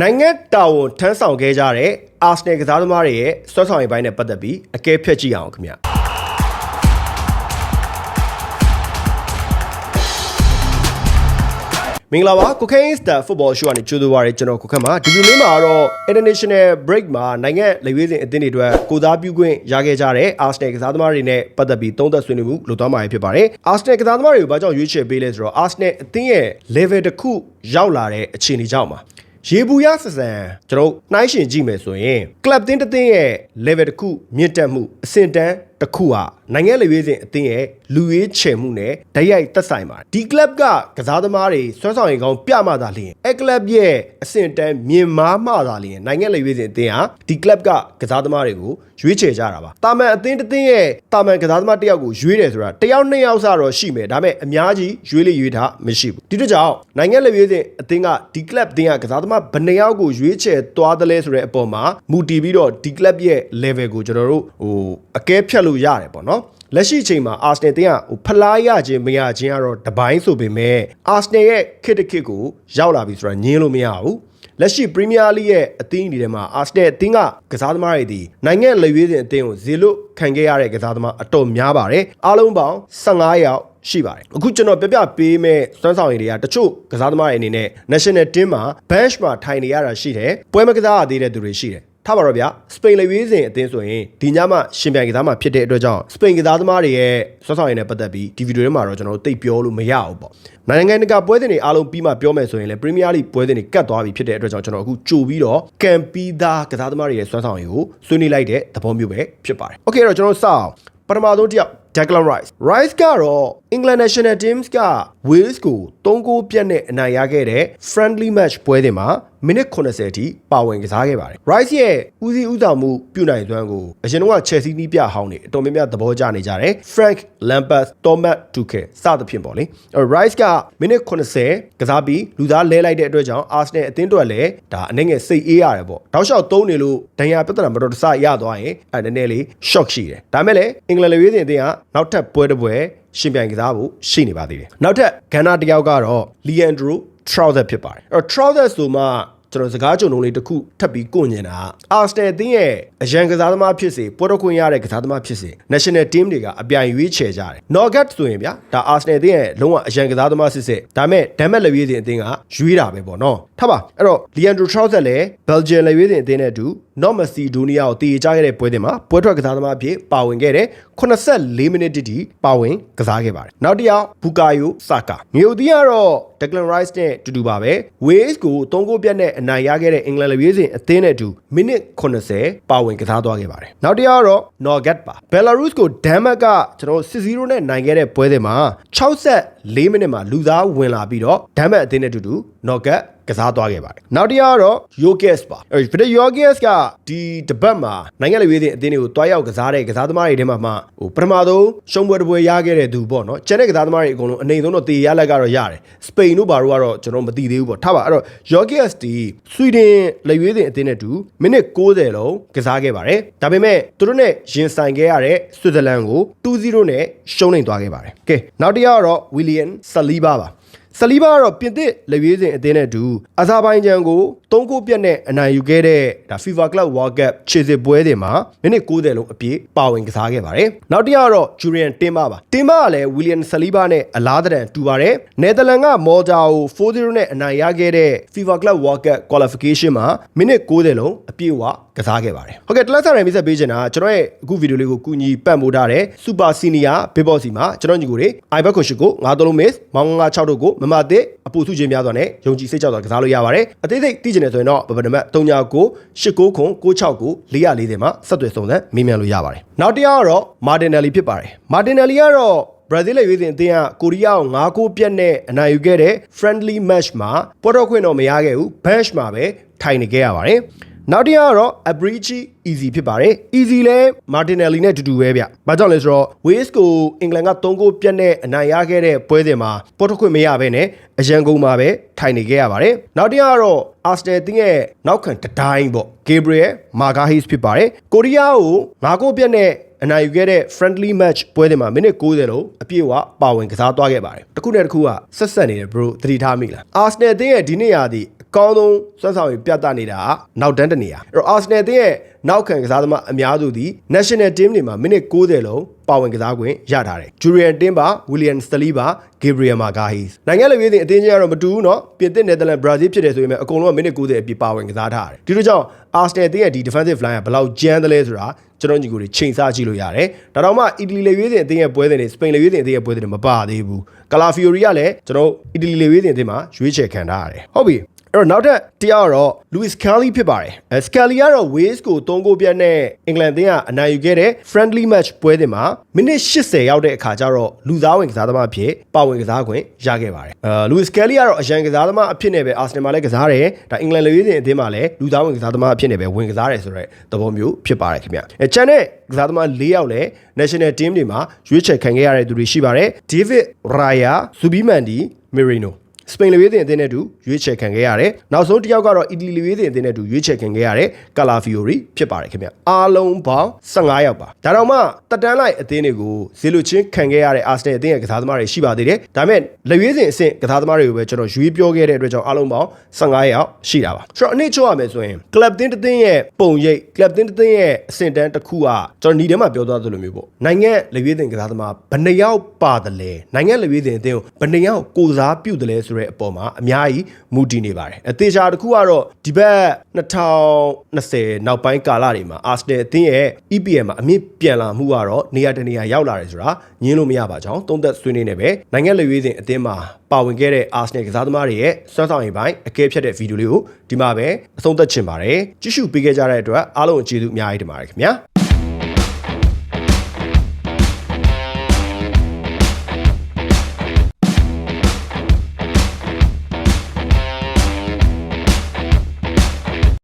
နိုင်ငံတာဝန်ထမ်းဆောင်ခဲ့ကြတဲ့အာဆနယ်ကစားသမားတွေရဲ့ဆွတ်ဆောင်ရေးပိုင်းနဲ့ပတ်သက်ပြီးအကဲဖြတ်ကြည့်အောင်ခင်ဗျာမင်္ဂလာပါ Cocaine Star Football Show ကနေကြိုးဆိုပါရကျွန်တော်ကိုခန့်ပါဒီလိုလေးမှာတော့ International Break မှာနိုင်ငံလက်ရွေးစင်အသင်းတွေအတွက်ကိုစားပြုခွင့်ရခဲ့ကြတဲ့ Arsenal ကစားသမားတွေနဲ့ပတ်သက်ပြီးသုံးသပ်ဆွေးနွေးမှုလုပ်သွားမှာဖြစ်ပါတယ် Arsenal ကစားသမားတွေကိုဘာကြောင့်ရွေးချယ်ပေးလဲဆိုတော့ Arsenal အသင်းရဲ့ level တစ်ခုရောက်လာတဲ့အခြေအနေကြောင့်ပါ ရေဘူးရဆဆန်ကျွန်တော်တို့နှိုင်းရှင်ကြည့်မယ်ဆိုရင် club တင်းတစ်သင်းရဲ့ level တစ်ခုမြင့်တက်မှုအဆင့်တန်း တစ်ခုဟာနိုင်ငံလေရွေးစဉ်အသင်းရဲ့လူရေးချယ်မှုနဲ့ဓာတ်ရိုက်သက်ဆိုင်ပါတယ်ဒီ club ကကစားသမားတွေဆွမ်းဆောင်ရင်ကောင်းပြမှသာလျှင်အဲ club ရဲ့အဆင့်တန်းမြင့်မားမှသာလျှင်နိုင်ငံလေရွေးစဉ်အသင်းဟာဒီ club ကကစားသမားတွေကိုရွေးချယ်ကြတာပါတာမန်အသင်းတစ်သင်းရဲ့တာမန်ကစားသမားတစ်ယောက်ကိုရွေးတယ်ဆိုတာတစ်ယောက်နှစ်ယောက်စတော့ရှိမယ်ဒါပေမဲ့အများကြီးရွေးလေရွေးထားမရှိဘူးဒီတို့ကြောင့်နိုင်ငံလေရွေးစဉ်အသင်းကဒီ club အသင်းကကစားသမားဘယ်နှစ်ယောက်ကိုရွေးချယ်သွားတယ်လဲဆိုတဲ့အပေါ်မှာမူတည်ပြီးတော့ဒီ club ရဲ့ level ကိုကျွန်တော်တို့ဟိုအကဲဖြတ်လို့ရတယ်ပေါ့နော်လက်ရှိအချိန်မှာအာဆနယ်တင်းကဟိုဖလားရခြင်းမရခြင်းကတော့တပိုင်းဆိုပေမဲ့အာဆနယ်ရဲ့ခစ်တစ်ခစ်ကိုရောက်လာပြီဆိုတာညင်းလို့မရဘူးလက်ရှိပရီးမီးယားလိရဲ့အသင်းအနေထဲမှာအာဆနယ်အသင်းကကစားသမားတွေဒီနိုင်ငံလက်ရွေးစဉ်အသင်းကိုဇီလွတ်ခံခဲ့ရတဲ့ကစားသမားအတော်များပါတယ်အားလုံးပေါင်း15ယောက်ရှိပါတယ်အခုကျွန်တော်ပြပြပေးမဲ့စွမ်းဆောင်ရည်တွေကတချို့ကစားသမားတွေအနေနဲ့ national team မှာ bench မှာထိုင်နေရတာရှိတယ်ပွဲမကစားရသေးတဲ့သူတွေရှိတယ် ထားပါတော့ဗျာစပိန်လေရွေးစဉ်အသင်းဆိုရင်ဒီညမှရှင်ပြိုင်ကစားမှာဖြစ်တဲ့အတွက်ကြောင့်စပိန်ကစားသမားတွေရဲ့ဆွဆောင်ရည်နဲ့ပတ်သက်ပြီးဒီဗီဒီယိုထဲမှာတော့ကျွန်တော်တို့သိပြောလို့မရဘူးပေါ့နိုင်ငံတကာပွဲစဉ်တွေအားလုံးပြီးမှပြောမယ်ဆိုရင်လည်း Premier League ပွဲစဉ်တွေကတ်သွားပြီဖြစ်တဲ့အတွက်ကြောင့်ကျွန်တော်အခုကြိုပြီးတော့ကန်ပီသားကစားသမားတွေရဲ့ဆွဆောင်ရည်ကိုဆွေးနွေးလိုက်တဲ့သဘောမျိုးပဲဖြစ်ပါတယ်။ Okay အဲ့တော့ကျွန်တော်စအောင်ပထမဆုံးတစ်ယောက် Declan Rice Rice ကတော့ England National Teams က Wales ကို3ဂိုးပြတ်နဲ့အနိုင်ရခဲ့တဲ့ friendly match ပွဲစဉ်မှာမိနစ်80အထိပါဝင်ကစားခဲ့ပါတယ် Rice ရဲ့ဦးစီးဦးဆောင်မှုပြုနိုင်စွမ်းကိုအရင်က Chelsea နီးပြဟောင်းနေအတော်များများသဘောကျနေကြတယ် Frank Lampard Thomas Tuchel စသဖြင့်ပေါ့လေအဲ့ Rice ကမိနစ်80ကစားပြီးလူသားလဲလိုက်တဲ့အတွက်ကြောင့် Arsenal အသင်းအတွက်လည်းဒါအနေငယ်စိတ်အေးရတယ်ပေါ့တောက်လျှောက်သုံးနေလို့ဒဏ်ရာပြဿနာမတော်တဆရသွားရင်အဲ့နည်းနည်းလေး shock ရှိတယ်ဒါမဲ့လည်းအင်္ဂလန်လေရွေးစဉ်အသင်းကနောက်ထပ်ပွဲတစ်ပွဲရှင်ပြိုင်ကစားဖို့ရှိနေပါသေးတယ်နောက်ထပ်ဂန်နာတစ်ယောက်ကတော့ Leandro Trossard ဖြစ်ပါတယ်အဲ့တော့ Trossard ဆိုမှကျွန်တော်စကားကြုံလုံးလေးတစ်ခုထပ်ပြီးကိုညင်တာအာစတယ်အသင်းရဲ့အရန်ကစားသမားဖြစ်စေပွဲတော်ခွင့်ရတဲ့ကစားသမားဖြစ်စေ national team တွေကအပြိုင်ရွေးချယ်ကြတယ် Norgat ဆိုရင်ဗျာဒါအာစတယ်အသင်းရဲ့လုံးဝအရန်ကစားသမားစစ်စစ်ဒါမဲ့ဒမ်မက်လက်ရွေးစဉ်အသင်းကရွေးတာပဲပေါ့နော်ထားပါအဲ့တော့ Leandro Trossard လည်း Belgian လက်ရွေးစဉ်အသင်းနဲ့အတူ North Macedonia ကိုတည်ကြခဲ့တဲ့ပွဲတင်မှာပွဲထွက်ကစားသမားအဖြစ်ပါဝင်ခဲ့တဲ့84မိနစ်တိတိပါဝင်ကစားခဲ့ပါတယ်နောက်တစ်ယောက်ဘူကာယိုဆာကာမြို့တီကတော့ Declan Rice နဲ့တူတူပါပဲ Wales ကို3ဂိုးပြတ်နဲ့အနိုင်ရခဲ့တဲ့အင်္ဂလန်လက်ရွေးစဉ်အသင်းနဲ့အတူမိနစ်80ပါဝင်ကစားသွားခဲ့ပါတယ်နောက်တစ်ယောက်ကတော့ Norgat ပါ Belarus ကိုဒန်မတ်ကကျွန်တော်6-0နဲ့နိုင်ခဲ့တဲ့ပွဲတင်မှာ64မိနစ်မှာလူသားဝင်လာပြီးတော့ဒန်မတ်အသင်းနဲ့တူတူ Norgat ကစားသွားခဲ့ပါတယ်နောက်တစ်ယောက်ကတော့ Yokes ပါအဲဒီ Yokes ကဒီတပတ်မှာနိုင်ငံလေဝေးတဲ့အသင်းတွေကိုတွားရောက်ကစားတဲ့ကစားသမားတွေထဲမှာမှဟိုပထမဆုံးရှုံးပွဲတစ်ပွဲရခဲ့တဲ့သူပေါ့နော်ကျန်တဲ့ကစားသမားတွေအကုန်လုံးအနေဆုံးတော့တေရလက်ကတော့ရတယ်စပိန်တို့ဘာတို့ကတော့ကျွန်တော်မသိသေးဘူးပေါ့ထားပါအဲ့တော့ Yokes ဒီဆွီဒင်လေဝေးတဲ့အသင်းနဲ့တူမိနစ်60လုံးကစားခဲ့ပါတယ်ဒါပေမဲ့သူတို့နဲ့ရင်ဆိုင်ခဲ့ရတဲ့ဆွစ်ဇာလန်ကို2-0နဲ့ရှုံးနိမ့်သွားခဲ့ပါတယ်ကဲနောက်တစ်ယောက်ကတော့ William Saliba ပါ ဆလီဘာကတော့ပြင်သစ်လက်ရွေးစဉ်အသင်းနဲ့အတူအဇာဘိုင်ဂျန်ကို၃ဂိုးပြတ်နဲ့အနိုင်ယူခဲ့တဲ့ဒါ FIFA Club World Cup ခြေစစ်ပွဲတွေမှာမိနစ်90လုံးအပြည့်ပါဝင်ကစားခဲ့ပါတယ်။နောက်တစ်ယောက်ကတော့ Julian Timber ပါ။ Timber ကလည်း William Saliba နဲ့အလားတန်တူပါတယ်။နယ်သာလန်ကမော်ဂျာကို4-0နဲ့အနိုင်ရခဲ့တဲ့ FIFA Club World Cup Qualification မှာမိနစ်90လုံးအပြည့်ဝကစားခဲ့ပါတယ်။ဟုတ်ကဲ့တလက်ဆာရိုင်မိတ်ဆက်ပေးချင်တာကျွန်တော်ရဲ့အခုဗီဒီယိုလေးကိုကူညီပံ့ပိုးထားတဲ့ Super Senior Big Boss စီမှာကျွန်တော်ညီကိုတွေ iBet ကိုရှိကို9-3 miss မောင်96တို့ကိုမမသစ်အပူစုချင်းများစွာနဲ့ယုံကြည်စိတ်ကြောက်စွာကစားလို့ရပါတယ်။အသေးစိတ်သိချင်တယ်ဆိုရင်တော့ဘဘနံပါတ်39 89ခွန်96 440မှာဆက်သွယ်စုံစမ်းမေးမြန်းလို့ရပါတယ်။နောက်တစ်ယောက်ကတော့ Martinelli ဖြစ်ပါတယ်။ Martinelli ကတော့ဘရာဇီးရဲ့ရွေးစဉ်အသင်းကကိုရီးယားကို9ဂိုးပြတ်နဲ့အနိုင်ယူခဲ့တဲ့ friendly match မှာပေါ်တော့ခွင့်တော့မရခဲ့ဘူး bench မှာပဲထိုင်နေခဲ့ရပါတယ် နောက်တစ်ယောက်ကတော့ Abrici Easy ဖြစ်ပါတယ် Easy လဲ Martinelli နဲ့တူတူပဲဗျ။ဘာကြောင့်လဲဆိုတော့ Wales ကိုအင်္ဂလန်က3ဂိုးပြတ်နဲ့အနိုင်ရခဲ့တဲ့ပွဲစဉ်မှာပေါ်တော့ခွင့်မရဘဲနဲ့အရန်ကုန်မှာပဲထိုင်နေခဲ့ရပါတယ်။နောက်တစ်ယောက်ကတော့ Arsenal တင်းရဲ့နောက်ခံတတိုင်းပေါ့ Gabriel Magalhaes ဖြစ်ပါတယ်။ကိုရီးယားကို9ဂိုးပြတ်နဲ့အနိုင်ယူခဲ့တဲ့ friendly match ပွဲတွေမှာမိနစ်90လုံးအပြည့်အဝပါဝင်ကစားသွားခဲ့ပါတယ်။တစ်ခုနဲ့တစ်ခုကဆက်ဆက်နေတယ် bro သတိထားမိလား။ Arsenal အသင်းရဲ့ဒီနေ့ရာသီအ ကောင်းဆုံးစွမ်းဆောင်ရည်ပြသနေတာကနောက်တန်းတနေရအဲ့တော့ Arsenal အသင်းရဲ့နောက်ခံကစားသမားအများစုသည် National Team တွေမှာမိနစ်60လုံးပါဝင်ကစားခွင့်ရထားတယ် Julian Timber William Saliba Gabriel Magalhaes နိုင်ငံလေပြည်အသင်းချင်းကတော့မတူဘူးเนาะပြင်သစ် Netherlands Brazil ဖြစ်တယ်ဆိုရင်အကုန်လုံးကမိနစ်90အပြည့်ပါဝင်ကစားထားတယ်ဒီလိုကြောင့် Arsenal အသင်းရဲ့ဒီ defensive line ကဘယ်လောက်ကျန်းတယ်လဲဆိုတာကျွန်တော်ညီကိုတွေချိန်ဆကြည့်လို့ရတယ်ဒါတော့မှအီတလီလေရွေးစဉ်အသင်းရဲ့ပွဲစဉ်တွေစပိန်လေရွေးစဉ်အသင်းရဲ့ပွဲစဉ်တွေမပါသေးဘူးကလာဖီယိုရီကလည်းကျွန်တော်အီတလီလေရွေးစဉ်အသင်းမှာရွေးချယ်ခံထားရတယ်ဟုတ်ပြီ အဲ့တော့နောက်ထပ်တရားတော့ Louis Scully ဖြစ်ပါတယ်အဲ Scully ကတော့ Wales ကို3ဂိုးပြတ်နဲ့အင်္ဂလန်အသင်းကအနိုင်ယူခဲ့တဲ့ friendly match ပွဲစဉ်မှာမိနစ်80ရောက်တဲ့အခါကျတော့လူသားဝင်ကစားသမားအဖြစ်ပါဝင်ကစားခွင့်ရခဲ့ပါတယ်အဲ Louis Scully ကတော့အရန်ကစားသမားအဖြစ်နဲ့ပဲ Arsenal မှာလည်းကစားတယ်ဒါအင်္ဂလန်လေရွေးစဉ်အသင်းမှာလည်းလူသားဝင်ကစားသမားအဖြစ်နဲ့ပဲဝင်ကစားတယ်ဆိုတဲ့သဘောမျိုးဖြစ်ပါတယ်ခင်ဗျအဲချန်တဲ့ကစားသမား၄ယောက်လည်း national team တွေမှာရွေးချယ်ခံခဲ့ရတဲ့သူတွေရှိပါတယ် David Raya Zubimandi Merino စပိန်လေဝေးတင်အသင်းနဲ့အတူရွေးချယ်ခံခဲ့ရတယ်။နောက်ဆုံးတစ်ယောက်ကတော့အီတလီလေဝေးတင်အသင်းနဲ့အတူရွေးချယ်ခံခဲ့ရတဲ့ကာလာဖီယိုရီဖြစ်ပါတယ်ခင်ဗျ။အားလုံးပေါင်း15ယောက်ပါ။ဒါတော့မှတက်တန်းလိုက်အသင်းတွေကိုဇေလိုချင်းခံခဲ့ရတဲ့အာဆနယ်အသင်းရဲ့ကစားသမားတွေရှိပါသေးတယ်။ဒါပေမဲ့လေဝေးတင်အဆင့်ကစားသမားတွေကိုပဲကျွန်တော်ရွေးပြောခဲ့တဲ့အတွက်ကြောင့်အားလုံးပေါင်း15ယောက်ရှိတာပါ။ဆိုတော့အနည်းချုပ်ရမယ်ဆိုရင်ကလပ်တင်းတစ်သင်းရဲ့ပုံရိပ်ကလပ်တင်းတစ်သင်းရဲ့အဆင့်တန်းတစ်ခုကကျွန်တော်ညီထဲမှာပြောသွားသလိုမျိုးပေါ့။နိုင်ငံလေဝေးတင်ကစားသမားဘယ်နှယောက်ပါတယ်လဲ။နိုင်ငံလေဝေးတင်အသင်းကိုဘယ်နှယောက်ကိုစားပြုတ်တယ်လဲဆိုတဲ့အပေါ်မှာအများကြီးမူတည်နေပါတယ်အသေးချာတစ်ခုကတော့ဒီဘက်2020နောက်ပိုင်းကာလတွေမှာ Arsenal အသင်းရဲ့ EPL မှာအမြင့်ပြန်လာမှုကတော့နေရာတနေရာရောက်လာတယ်ဆိုတာညင်းလို့မရပါကြောင်းသုံးသက်ဆွေးနွေးနေပဲနိုင်ငံလေရွေးစဉ်အသင်းမှာပါဝင်ခဲ့တဲ့ Arsenal ကစားသမားတွေရဲ့စွမ်းဆောင်ရည်ပိုင်းအကဲဖြတ်တဲ့ဗီဒီယိုလေးကိုဒီမှာပဲအဆုံးသတ်ချင်ပါတယ်ကြည့်ရှုပေးခဲ့ကြတဲ့အတွက်အားလုံးကျေးဇူးအများကြီးတင်ပါတယ်ခင်ဗျာ